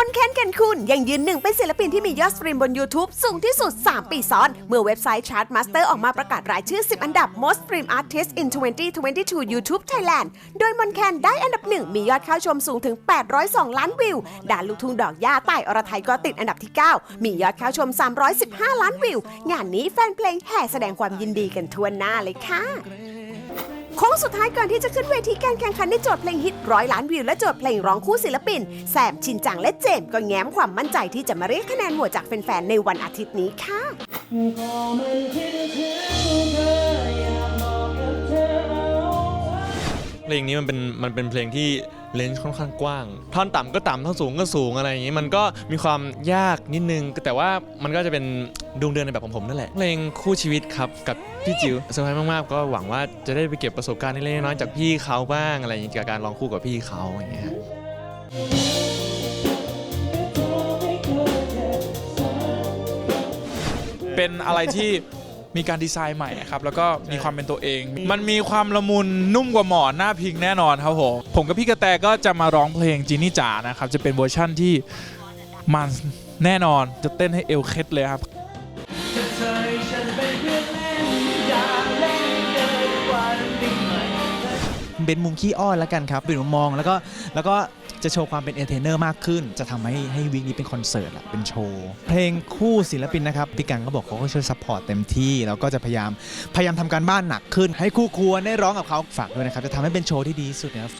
มนแคนแก่นคุณยังยืนหนึ่งเป็นศิลปินที่มียอดสตรีมบน YouTube สูงที่สุด 3 ปีซ้อน เมื่อเว็บไซต์ Chart Master ออกมาประกาศรายชื่อ 10 อันดับ Most Stream Artist in 2022 YouTube Thailand โดยมนแคนได้อันดับหนึ่งมียอดเข้าชมสูงถึง 802 ล้านวิว ด่านลูกทุ่งดอกย่าใต้อรไทยก็ติดอันดับที่ 9 มียอดเข้าชม 315 ล้านวิว งานนี้แฟนเพลงแห่แสดงความยินดีกันทั่วหน้าเลยค่ะ โค้งสุดท้ายก่อนที่จะขึ้นเวทีการแข่งขันในโจทย์เพลงฮิตร้อยล้านวิวและโจทย์เพลงร้องคู่ศิลปินแซมชินจังและเจมก็แง้มความมั่นใจที่จะมาเรียกคะแนนโหวตจากแฟนๆในวันอาทิตย์นี้ค่ะ เพลงนี้มันเป็นมันเป็นเพลงที่เลนส์ค่อนข้างกว้าง ท่อนต่ำก็ต่ำท่อนสูงก็สูงอะไรอย่างนี้ มันก็มีความยากนิดนึง แต่ว่ามันก็จะเป็นดวงเดือนในแบบของผมนั่นแหละ เพลงคู่ชีวิตครับกับพี่จิ๋วเซอร์ไพรส์มากๆ ก็หวังว่าจะได้ไปเก็บประสบการณ์เล็กๆน้อยๆจากพี่เขาบ้างอะไรอย่างนี้จากการร้องคู่กับพี่เขาอย่างเงี้ย เป็นอะไรที่ มีการดีไซน์ใหม่ครับแล้วก็มีความเป็นตัวเอง มันมีความละมุนนุ่มกว่าหมอนหน้าพิงแน่นอนครับผมผมกับพี่กระแตก็จะมาร้องเพลงจีนี่จ๋านะครับจะเป็นเวอร์ชั่นที่มันแน่นอนจะเต้นให้เอวเคล็ดเลยครับเป็นมุมขี้อ้อนแล้วกันครับเป็นมุมมองแล้วก็แล้วก็ จะโชว์ความเป็นเอเทนเนอร์มากขึ้น จะทำให้ให้วีคนี้เป็นคอนเสิร์ตอะเป็นโชว์ เพลงคู่ศิลปินนะครับพี่กังก็บอกเขาก็ช่วยซัพพอร์ตเต็มที่ แล้วก็จะพยายามพยายามทำการบ้านหนักขึ้น ให้คู่ควรได้ร้องกับเขาฝากด้วยนะครับ จะทำให้เป็นโชว์ที่ดีสุดนะครับ